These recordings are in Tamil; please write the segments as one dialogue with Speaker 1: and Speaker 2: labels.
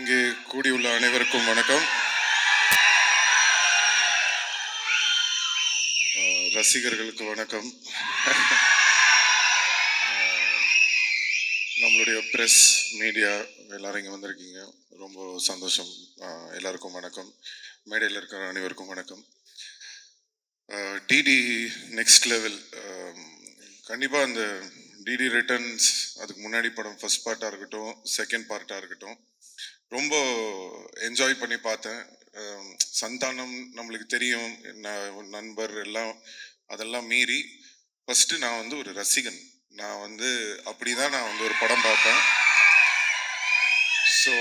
Speaker 1: இங்கே கூடியுள்ள அனைவருக்கும் வணக்கம். ரசிகர்களுக்கு வணக்கம். நம்மளுடைய ப்ரெஸ் மீடியா எல்லாரும் இங்கே வந்திருக்கீங்க. ரொம்ப சந்தோஷம். எல்லாருக்கும் வணக்கம். மேடையில் இருக்கிற அனைவருக்கும் வணக்கம். டிடி நெக்ஸ்ட் லெவல் கண்டிப்பாக அந்த டிடி ரிட்டர்ன்ஸ் அதுக்கு முன்னாடி படம் ஃபர்ஸ்ட் பார்ட்டாக இருக்கட்டும் செகண்ட் பார்ட்டாக இருக்கட்டும் ரொம்ப என்ஜாய் பண்ணி பார்த்தேன். சந்தானம் நம்மளுக்கு தெரியும் நண்பர் எல்லாம் அதெல்லாம் மீறி ஃபஸ்ட்டு நான் வந்து ஒரு ரசிகன். நான் வந்து அப்படி தான் நான் வந்து ஒரு படம் பார்ப்பேன் ஸோ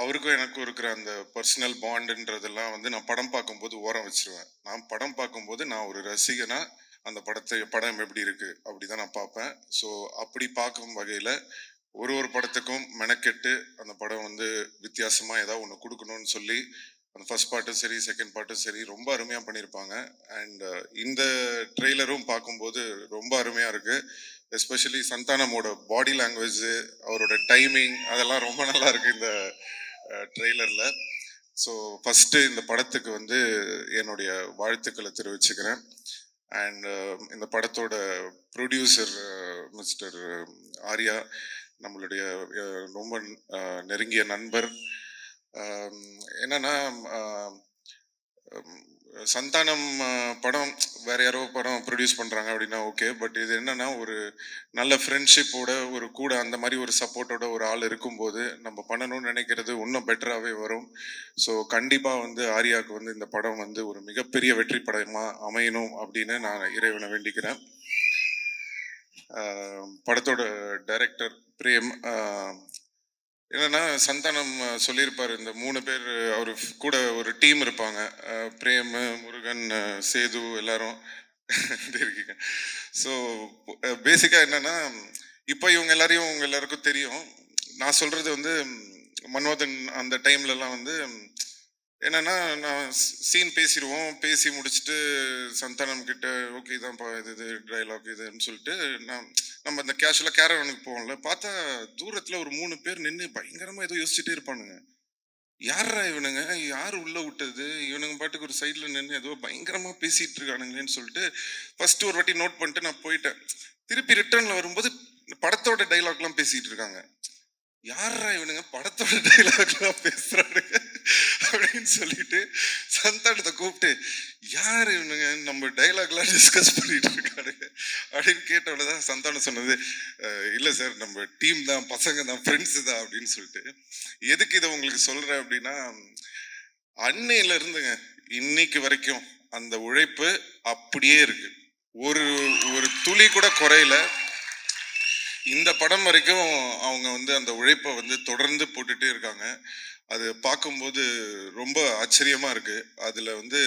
Speaker 1: அவருக்கும் எனக்கும் இருக்கிற அந்த பர்சனல் பாண்டுன்றதெல்லாம் வந்து நான் படம் பார்க்கும்போது ஓரம் வச்சிருவேன். நான் படம் பார்க்கும்போது நான் ஒரு ரசிகனாக அந்த படத்தை படம் எப்படி இருக்கு அப்படிதான் நான் பார்ப்பேன். ஸோ அப்படி பார்க்கும் வகையில் ஒரு ஒரு படத்துக்கும் மெனக்கெட்டு அந்த படம் வந்து வித்தியாசமா ஏதாவது ஒன்று கொடுக்கணும்னு சொல்லி அந்த ஃபர்ஸ்ட் பார்ட்டும் சரி செகண்ட் பார்ட்டும் சரி ரொம்ப அருமையாக பண்ணியிருப்பாங்க. அண்ட் uh, இந்த ட்ரெய்லரும் பார்க்கும்போது ரொம்ப அருமையாக இருக்கு. எஸ்பெஷலி சந்தானமோட பாடி லாங்குவேஜ் அவரோட டைமிங் அதெல்லாம் ரொம்ப நல்லா இருக்கு இந்த uh, ட்ரெய்லரில். ஸோ ஃபஸ்ட்டு இந்த படத்துக்கு வந்து என்னுடைய வாழ்த்துக்களை தெரிவிச்சுக்கிறேன். அண்ட் um, இந்த படத்தோட producer mister uh, um, Arya நம்மளுடைய uh, ரொம்ப uh, நெருங்கிய நண்பர். Um, என்னன்னா சந்தானம் படம் வேற யாரோ படம் ப்ரொடியூஸ் பண்றாங்க அப்படின்னா ஓகே பட் இது என்னன்னா ஒரு நல்ல ஃப்ரெண்ட்ஷிப்போட ஒரு கூட அந்த மாதிரி ஒரு சப்போர்ட்டோட ஒரு ஆள் இருக்கும்போது நம்ம பண்ணணும்னு நினைக்கிறது இன்னும் பெட்டராகவே வரும். ஸோ கண்டிப்பாக வந்து ஆர்யாவுக்கு வந்து இந்த படம் வந்து ஒரு மிகப்பெரிய வெற்றி படமாக அமையணும் அப்படின்னு நான் இறைவனை வேண்டிக்கிறேன். படத்தோட டைரக்டர் பிரேம் ஆஹ் என்னன்னா சந்தானம் சொல்லியிருப்பார். இந்த மூணு பேர் அவர் கூட ஒரு டீம் இருப்பாங்க. பிரேம் முருகன் சேது எல்லாரும் இருக்கீங்க ஸோ பேசிக்காக என்னன்னா இப்போ இவங்க எல்லாரையும் உங்க எல்லாருக்கும் தெரியும். நான் சொல்றது வந்து மன்மோதன் அந்த டைம்லலாம் வந்து என்னன்னா நான் சீன் பேசிடுவோம். பேசி முடிச்சுட்டு சந்தானம் கிட்ட ஓகே இதான்ப்பா இது இது டைலாக் இதுன்னு சொல்லிட்டு நான் நம்ம அந்த கேஷுவலாக கேரவனுக்கு போவோம்ல பார்த்தா தூரத்தில் ஒரு மூணு பேர் நின்று பயங்கரமாக ஏதோ யோசிச்சுட்டே இருப்பானுங்க. யாரா இவனுங்க? யார் உள்ள விட்டது? இவனுங்க பாட்டுக்கு ஒரு சைடில் நின்று ஏதோ பயங்கரமாக பேசிகிட்டு இருக்கானுங்களேன்னு சொல்லிட்டு ஃபர்ஸ்ட் ஒரு வாட்டி நோட் பண்ணிட்டு நான் போயிட்டேன். திருப்பி ரிட்டர்னில் வரும்போது படத்தோட டைலாக்லாம் பேசிகிட்டு இருக்காங்க. யாரா இவனுங்க? படத்தோட டைலாக்லாம் பேசுகிறானுங்க அப்படின்னு சொல்லிட்டு சந்தானத்தை கூப்பிட்டு யார் இவனுங்க? நம்ம டைலாக்லாம் டிஸ்கஸ் பண்ணிட்டு இருக்காருங்க அப்படின்னு கேட்டவொடனே தான் சந்தானம் சொன்னது இல்லை சார் நம்ம டீம் தான் பசங்க தான் ஃப்ரெண்ட்ஸ் தான் அப்படின்னு சொல்லிட்டு. எதுக்கு இதை உங்களுக்கு சொல்றேன் அப்படின்னா அன்னையில இருந்துங்க இன்னைக்கு வரைக்கும் அந்த உழைப்பு அப்படியே இருக்கு. ஒரு ஒரு துளி கூட குறையல. இந்த படம் வரைக்கும் அவங்க வந்து அந்த உழைப்பை வந்து தொடர்ந்து போட்டுட்டே இருக்காங்க. அது பார்க்கும்போது ரொம்ப ஆச்சரியமாக இருக்குது அதில் வந்து